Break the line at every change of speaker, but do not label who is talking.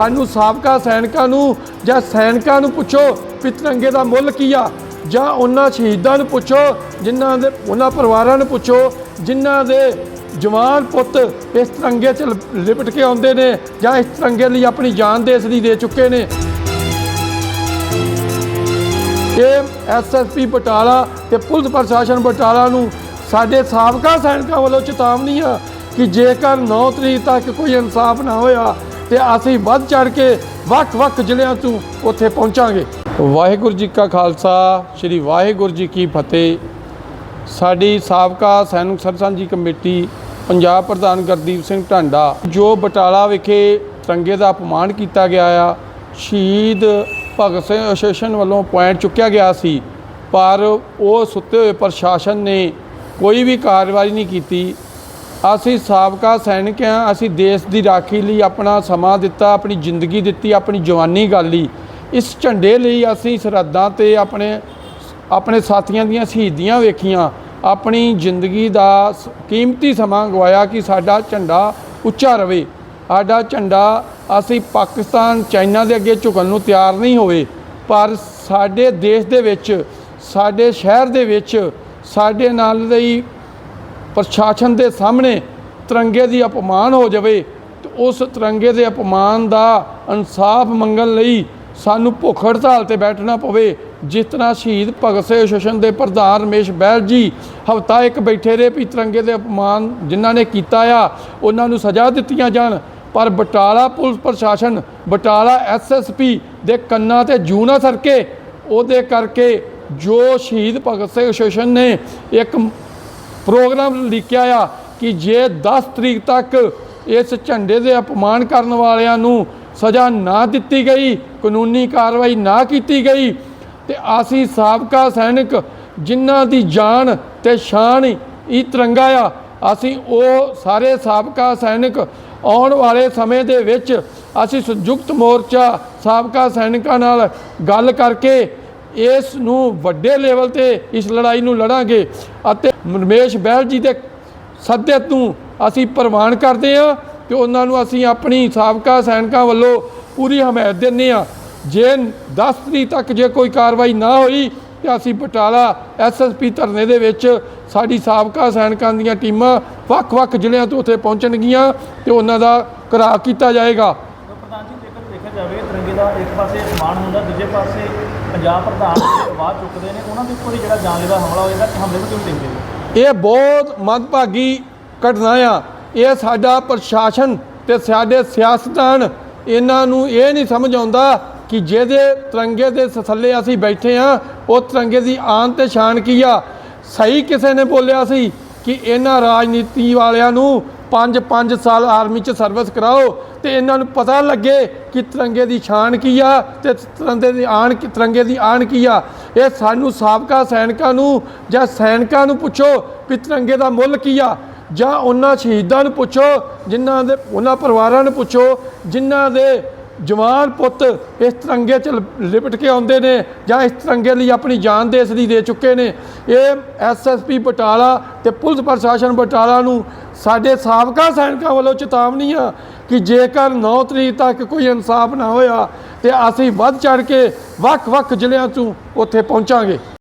ਸਾਨੂੰ ਸਾਬਕਾ ਸੈਨਿਕਾਂ ਨੂੰ ਜਾਂ ਸੈਨਿਕਾਂ ਨੂੰ ਪੁੱਛੋ ਵੀ ਤਿਰੰਗੇ ਦਾ ਮੁੱਲ ਕੀ ਆ, ਜਾਂ ਉਹਨਾਂ ਸ਼ਹੀਦਾਂ ਨੂੰ ਪੁੱਛੋ, ਜਿਨ੍ਹਾਂ ਦੇ ਉਹਨਾਂ ਪਰਿਵਾਰਾਂ ਨੂੰ ਪੁੱਛੋ, ਜਿਨ੍ਹਾਂ ਦੇ ਜਵਾਨ ਪੁੱਤ ਇਸ ਤਿਰੰਗੇ 'ਚ ਲਿਪਟ ਕੇ ਆਉਂਦੇ ਨੇ ਜਾਂ ਇਸ ਤਿਰੰਗੇ ਲਈ ਆਪਣੀ ਜਾਨ ਦੇਸ਼ ਲਈ ਦੇ ਚੁੱਕੇ ਨੇ। ਇਹ ਐਸਐਸਪੀ ਬਟਾਲਾ ਤੇ ਪੁਲਿਸ ਪ੍ਰਸ਼ਾਸਨ ਬਟਾਲਾ ਨੂੰ ਸਾਡੇ ਸਾਬਕਾ ਸੈਨਿਕਾਂ ਵੱਲੋਂ ਚੇਤਾਵਨੀ ਆ ਕਿ ਜੇਕਰ 9 ਤਰੀਕ ਤੱਕ ਕੋਈ ਇਨਸਾਫ ਨਾ ਹੋਇਆ ਤੇ ਅਸੀਂ ਵੱਧ ਚੜ ਕੇ ਵੱਖ-ਵੱਖ ਜ਼ਿਲ੍ਹਿਆਂ ਤੋਂ ਉੱਥੇ ਪਹੁੰਚਾਂਗੇ। ਵਾਹਿਗੁਰੂ ਜੀ ਕਾ ਖਾਲਸਾ, ਸ੍ਰੀ ਵਾਹਿਗੁਰੂ ਜੀ ਕੀ ਫਤਿਹ। ਸਾਡੀ ਸਾਬਕਾ ਸੈਨਿਕ ਸਰਸੰਘ ਕਮੇਟੀ, ਪੰਜਾਬ ਪ੍ਰਧਾਨ ਗੁਰਦੀਪ ਸਿੰਘ ਢਾਂਡਾ, ਜੋ ਬਟਾਲਾ ਵਿਖੇ ਤਿਰੰਗੇ ਦਾ ਅਪਮਾਨ ਕੀਤਾ ਗਿਆ ਆ, ਸ਼ਹੀਦ ਭਗਤ ਸਿੰਘ ਐਸੋਸੀਏਸ਼ਨ ਵੱਲੋਂ ਪੁਆਇੰਟ ਚੁੱਕਿਆ ਗਿਆ ਸੀ, ਪਰ ਉਹ ਸੁੱਤੇ ਹੋਏ ਪ੍ਰਸ਼ਾਸਨ ਨੇ ਕੋਈ ਵੀ ਕਾਰਵਾਈ ਨਹੀਂ ਕੀਤੀ। ਅਸੀਂ ਸਾਬਕਾ ਸੈਨਿਕ ਹਾਂ, ਅਸੀਂ ਦੇਸ਼ ਦੀ ਰਾਖੀ ਲਈ ਆਪਣਾ ਸਮਾਂ ਦਿੱਤਾ, ਆਪਣੀ ਜ਼ਿੰਦਗੀ ਦਿੱਤੀ, ਆਪਣੀ ਜਵਾਨੀ ਗਾਲੀ ਇਸ ਝੰਡੇ ਲਈ ਅਸੀਂ ਸਰਹੱਦਾਂ ਤੇ ਆਪਣੇ ਆਪਣੇ ਸਾਥੀਆਂ ਦੀਆਂ ਸ਼ਹੀਦੀਆਂ ਵੇਖੀਆਂ। ਆਪਣੀ ਜ਼ਿੰਦਗੀ ਦਾ ਸ- ਕੀਮਤੀ ਸਮਾਂ ਗਵਾਇਆ ਕਿ ਸਾਡਾ ਝੰਡਾ ਉੱਚਾ ਰਵੇ। ਸਾਡਾ ਝੰਡਾ ਅਸੀਂ ਪਾਕਿਸਤਾਨ, ਚਾਈਨਾ ਦੇ ਅੱਗੇ ਝੁਕਣ ਨੂੰ ਤਿਆਰ ਨਹੀਂ ਹੋਵੇ, ਪਰ ਸਾਡੇ ਦੇਸ਼ ਦੇ ਵਿੱਚ, ਸਾਡੇ ਸ਼ਹਿਰ ਦੇ ਵਿੱਚ, ਸਾਡੇ ਨਾਲ ਲਈ ਪ੍ਰਸ਼ਾਸਨ ਦੇ ਸਾਹਮਣੇ ਤਿਰੰਗੇ ਦੀ ਅਪਮਾਨ ਹੋ ਜਾਵੇ ਤੇ ਉਸ ਤਿਰੰਗੇ ਦੇ ਅਪਮਾਨ ਦਾ ਇਨਸਾਫ ਮੰਗਣ ਲਈ ਸਾਨੂੰ ਭੁੱਖ ਹੜਤਾਲ ਤੇ ਬੈਠਣਾ ਪਵੇ। ਜਿਸ ਤਰ੍ਹਾਂ ਸ਼ਹੀਦ ਭਗਤ ਸਿੰਘ ਐਸੋਸੀਏਸ਼ਨ ਦੇ ਪ੍ਰਧਾਨ ਰਮੇਸ਼ ਬਹਿਲ ਜੀ ਹਫਤਾ ਇੱਕ ਬੈਠੇ ਰਹੇ ਵੀ ਤਿਰੰਗੇ ਦੇ ਅਪਮਾਨ ਜਿਨ੍ਹਾਂ ਨੇ ਕੀਤਾ ਆ, ਉਹਨਾਂ ਨੂੰ ਸਜ਼ਾ ਦਿੱਤੀਆਂ ਜਾਣ। ਪਰ ਬਟਾਲਾ ਪੁਲਿਸ ਪ੍ਰਸ਼ਾਸਨ, ਬਟਾਲਾ ਐਸਐਸਪੀ ਦੇ ਕੰਨਾਂ ਤੇ ਜੂ ਸਰਕੇ। ਉਹਦੇ ਕਰਕੇ ਜੋ ਸ਼ਹੀਦ ਭਗਤ ਸਿੰਘ ਐਸੋਸੀਏਸ਼ਨ ਨੇ ਇੱਕ ਪ੍ਰੋਗਰਾਮ ਲਿਖਿਆ ਆ ਕਿ ਜੇ 10 ਤਰੀਕ ਤੱਕ ਇਸ ਝੰਡੇ ਦੇ ਅਪਮਾਨ ਕਰਨ ਵਾਲਿਆਂ ਨੂੰ ਸਜ਼ਾ ਨਾ ਦਿੱਤੀ ਗਈ, ਕਾਨੂੰਨੀ ਕਾਰਵਾਈ ਨਾ ਕੀਤੀ ਗਈ, ਤੇ ਅਸੀਂ ਸਾਬਕਾ ਸੈਨਿਕ ਜਿਨ੍ਹਾਂ ਦੀ ਜਾਨ ਤੇ ਸ਼ਾਨ ਹੀ ਤਿਰੰਗਾ ਆ, ਅਸੀਂ ਉਹ ਸਾਰੇ ਸਾਬਕਾ ਸੈਨਿਕ ਆਉਣ ਵਾਲੇ ਸਮੇਂ ਦੇ ਵਿੱਚ ਅਸੀਂ ਸੰਯੁਕਤ ਮੋਰਚਾ ਸਾਬਕਾ ਸੈਨਿਕਾਂ ਨਾਲ ਗੱਲ ਕਰਕੇ ਇਸ ਨੂੰ ਵੱਡੇ ਲੈਵਲ ਤੇ ਇਸ ਲੜਾਈ ਨੂੰ ਲੜਾਂਗੇ ਅਤੇ ਰਮੇਸ਼ ਬਹਿਲ ਜੀ ਦੇ ਸੱਦੇ ਤੋਂ ਅਸੀਂ ਪ੍ਰਵਾਨ ਕਰਦੇ ਹਾਂ ਤੇ ਉਹਨਾਂ ਨੂੰ ਅਸੀਂ ਆਪਣੀ ਸਾਬਕਾ ਸੈਨਿਕਾਂ ਵੱਲੋਂ ਪੂਰੀ ਹਮਾਇਤ ਦਿੰਦੇ ਹਾਂ। ਜੇ 10 ਤਰੀਕ ਤੱਕ ਜੇ ਕੋਈ ਕਾਰਵਾਈ ਨਾ ਹੋਈ ਤੇ ਅਸੀਂ ਬਟਾਲਾ ਐਸਐਸਪੀ ਧਰਨੇ ਦੇ ਵਿੱਚ ਸਾਡੀ ਸਾਬਕਾ ਸੈਨਿਕਾਂ ਦੀਆਂ ਟੀਮਾਂ ਵੱਖ-ਵੱਖ ਜ਼ਿਲ੍ਹਿਆਂ ਤੋਂ ਉੱਥੇ ਪਹੁੰਚਣਗੀਆਂ ਤੇ ਉਹਨਾਂ ਦਾ ਘਰਾਅ ਕੀਤਾ ਜਾਏਗਾ।
ਜੇਕਰ ਤਿਰੰਗੇ ਦਾ ਇੱਕ ਪਾਸੇ ਸਨਮਾਨ ਹੁੰਦਾ, ਦੂਜੇ ਪਾਸੇ ਪੰਜਾਬ ਪ੍ਰਧਾਨ ਆਵਾਜ਼ ਚੁੱਕਦੇ ਨੇ, ਉਹਨਾਂ ਦੇ ਉੱਪਰ ਹੀ ਜਿਹੜਾ ਜਾਨਲੇਵਾ ਹਮਲਾ ਹੋਏਗਾ ਕਿ ਹਮਲੇ ਨੂੰ ਕਿਉਂ ਦਿੰਦੇ ਨੇ?
ਇਹ ਬਹੁਤ ਮੰਦਭਾਗੀ ਘਟਨਾ ਆ। ਇਹ ਸਾਡਾ ਪ੍ਰਸ਼ਾਸਨ ਤੇ ਸਾਡੇ ਸਿਆਸਤਦਾਨ ਇਹਨਾਂ ਨੂੰ ਇਹ ਨਹੀਂ ਸਮਝ ਆਉਂਦਾ ਕਿ ਜਿਹਦੇ ਤਿਰੰਗੇ ਦੇ ਸ- ਥੱਲੇ ਅਸੀਂ ਬੈਠੇ ਆ ਉਹ ਤਿਰੰਗੇ ਦੀ ਆਨ ਤੇ ਸ਼ਾਨ ਕੀ ਆ? ਸਹੀ ਕਿਸੇ ਨੇ ਬੋਲਿਆ ਸੀ ਕਿ ਇਹਨਾਂ ਰਾਜਨੀਤੀ ਵਾਲਿਆਂ ਨੂੰ 5-5 ਸਾਲ ਆਰਮੀ 'ਚ ਸਰਵਿਸ ਕਰਾਓ ਤੇ ਇਹਨਾਂ ਨੂੰ ਪਤਾ ਲੱਗੇ ਕਿ ਤਿਰੰਗੇ ਦੀ ਸ਼ਾਨ ਕੀ ਆ ਤੇ ਤਿਰੰਗੇ ਦੀ ਆਣ ਕੀ ਤਿਰੰਗੇ ਦੀ ਆਣ ਕੀ ਆ। ਇਹ ਸਾਨੂੰ ਸਾਬਕਾ ਸੈਨਿਕਾਂ ਨੂੰ ਜਾਂ ਸੈਨਿਕਾਂ ਨੂੰ ਪੁੱਛੋ ਵੀ ਤਿਰੰਗੇ ਦਾ ਮੁੱਲ ਕੀ ਆ। ਜਾਂ ਉਹਨਾਂ ਸ਼ਹੀਦਾਂ ਨੂੰ ਪੁੱਛੋ, ਜਿਨ੍ਹਾਂ ਦੇ ਉਹਨਾਂ ਪਰਿਵਾਰਾਂ ਨੂੰ ਪੁੱਛੋ, ਜਿਨ੍ਹਾਂ ਦੇ ਜਵਾਨ ਪੁੱਤ ਇਸ ਤਿਰੰਗੇ 'ਚ ਲਿਪਟ ਕੇ ਆਉਂਦੇ ਨੇ ਜਾਂ ਇਸ ਤਿਰੰਗੇ ਲਈ ਆਪਣੀ ਜਾਨ ਦੇਸ਼ ਲਈ ਦੇ ਚੁੱਕੇ ਨੇ। ਇਹ ਐਸਐਸਪੀ ਬਟਾਲਾ ਤੇ ਪੁਲਿਸ ਪ੍ਰਸ਼ਾਸਨ ਬਟਾਲਾ ਨੂੰ ਸਾਡੇ ਸਾਬਕਾ ਸੈਨਿਕਾਂ ਵੱਲੋਂ ਚੇਤਾਵਨੀ ਆ ਕਿ ਜੇਕਰ 9 ਤਰੀਕ ਤੱਕ ਕੋਈ ਇਨਸਾਫ ਨਾ ਹੋਇਆ ਤੇ ਅਸੀਂ ਵੱਧ ਚੜ ਕੇ ਵੱਖ-ਵੱਖ ਜ਼ਿਲ੍ਹਿਆਂ 'ਚੋਂ ਉੱਥੇ ਪਹੁੰਚਾਂਗੇ।